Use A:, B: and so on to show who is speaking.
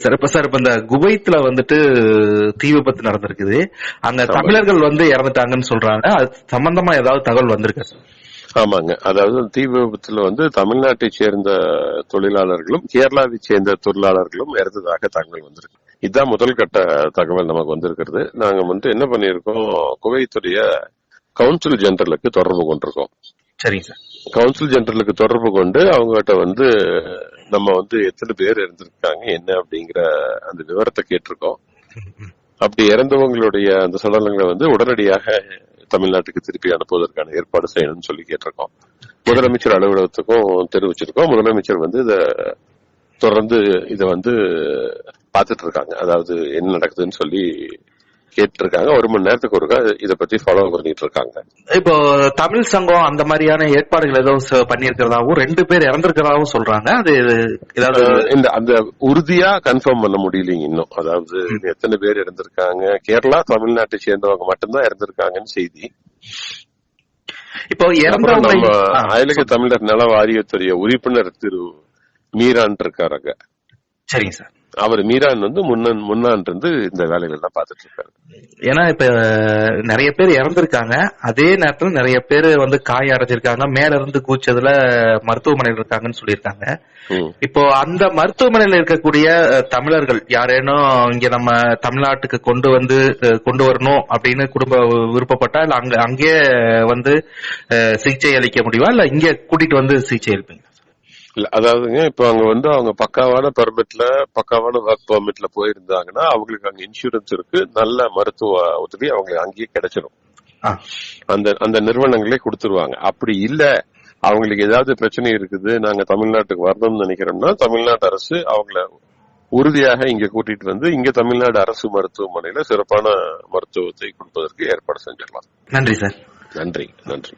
A: Sir இப்ப sir இப்ப இந்த குவைத்துல வந்துட்டு தீ விபத்து நடந்திருக்குது.
B: ஆமா.
A: தமிழர்கள் வந்து இறந்துட்டாங்கன்னு சொல்றாங்க. அது சம்பந்தமா ஏதாவது தகவல் வந்திருக்கா சார்?
B: ஆமாங்க. அதாவது தீ விபத்துல வந்து தமிழ்நாட்டை சேர்ந்த தொழிலாளர்களும் கேரளாவை சேர்ந்த தொழிலாளர்களும் இறந்ததாக தகவல் வந்திருக்கு. இதுதான் முதல் கட்ட தகவல் நமக்கு வந்திருக்கிறது. நாங்க வந்து என்ன பண்ணியிருக்கோம் குவைத்துடைய கவுன்சில் ஜெனரலுக்கு தொடர்பு கொண்டிருக்கோம்.
A: சரிங்க சார்.
B: கவுன்சில் ஜெனரலுக்கு தொடர்பு கொண்டு அவங்ககிட்ட வந்து நம்ம வந்து எத்தனை பேர் இருந்திருக்காங்க என்ன அப்படிங்கிற அந்த விவரத்தை கேட்டிருக்கோம். அப்படி இறந்தவங்களுடைய அந்த சடலங்களை வந்து உடனடியாக தமிழ்நாட்டுக்கு திருப்பி அனுப்புவதற்கான ஏற்பாடு செய்யணும்னு சொல்லி கேட்டிருக்கோம். முதலமைச்சர் அலுவலகத்துக்கும் தெரிவிச்சிருக்கோம் முதலமைச்சர் வந்து இத தொடர்ந்து இத வந்து பார்த்துட்டு இருக்காங்க. அதாவது என்ன நடக்குதுன்னு சொல்லி கேட்டு இருக்காங்க ஒரு மணி நேரத்துக்கு ஒருக்கா இத பத்தி ஃபாலோ பண்ணிட்டு இருக்காங்க.
A: இப்போ தமிழ் சங்கம் அந்த மாதிரியான ஏற்பாடுகள் ஏதோ பண்ணியிருக்கிறதாவும் ரெண்டு பேர் இறந்திருக்கிறதாவும் சொல்றாங்க. அது ஏதாவது
B: இந்த அந்த உறுதியா கன்ஃபார்ம் பண்ண முடியலைங்க இன்னும். அதாவது எத்தனை பேர் இறந்திருக்காங்க? கேரளா தமிழ்நாட்டை சேர்ந்தவங்க மட்டும்தான் இறந்திருக்காங்கன்னு செய்தி.
A: இப்போ
B: நம்ம அயலக தமிழர் நல வாரியத்துடைய உறுப்பினர் திரு மீரான் இருக்காருங்க
A: சரிங்க சார்.
B: அவர் மீரான் வந்து முன்னன் முன்னான் இருந்து இந்த வேலைகள் எல்லாம் பார்த்துட்டு இருக்காரு
A: ஏன்னா இப்ப நிறைய பேர் இறந்திருக்காங்க. அதே நேரத்துல நிறைய பேர் வந்து காய அடைஞ்சிருக்காங்க மேல இருந்து கூச்சதுல மருத்துவமனையில் இருக்காங்கன்னு சொல்லியிருக்காங்க. இப்போ அந்த மருத்துவமனையில் இருக்கக்கூடிய தமிழர்கள் யாரேனும் இங்க நம்ம தமிழ்நாட்டுக்கு கொண்டு வந்து கொண்டு வரணும் அப்படின்னு குடும்ப விருப்பப்பட்டா இல்ல அங்க அங்கேயே வந்து சிகிச்சை அளிக்க முடியுமா? இல்ல இங்க கூட்டிட்டு வந்து சிகிச்சை அளிப்பீங்க
B: அதாவதுங்க இப்ப அவங்க வந்து அவங்க பக்காவான பெர்மிட்ல பக்காவான ஒர்க் பெர்மிட்ல போயிருந்தாங்கன்னா அவங்களுக்கு அங்க இன்சூரன்ஸ் இருக்கு. நல்ல மருத்துவ உதவி அவங்களுக்கு அங்கேயே கிடைச்சிடும் அந்த அந்த நிறுவனங்களே கொடுத்துருவாங்க. அப்படி இல்ல அவங்களுக்கு ஏதாவது பிரச்சனை இருக்குது நாங்க தமிழ்நாட்டுக்கு வரணும்னு நினைக்கிறோம்னா தமிழ்நாடு அரசு அவங்கள உறுதியாக இங்க கூட்டிட்டு வந்து இங்க தமிழ்நாடு அரசு மருத்துவமனையில சிறப்பான மருத்துவத்தை கொடுப்பதற்கு ஏற்பாடு செஞ்சிடலாம்.
A: நன்றி சார்.
B: நன்றி நன்றி.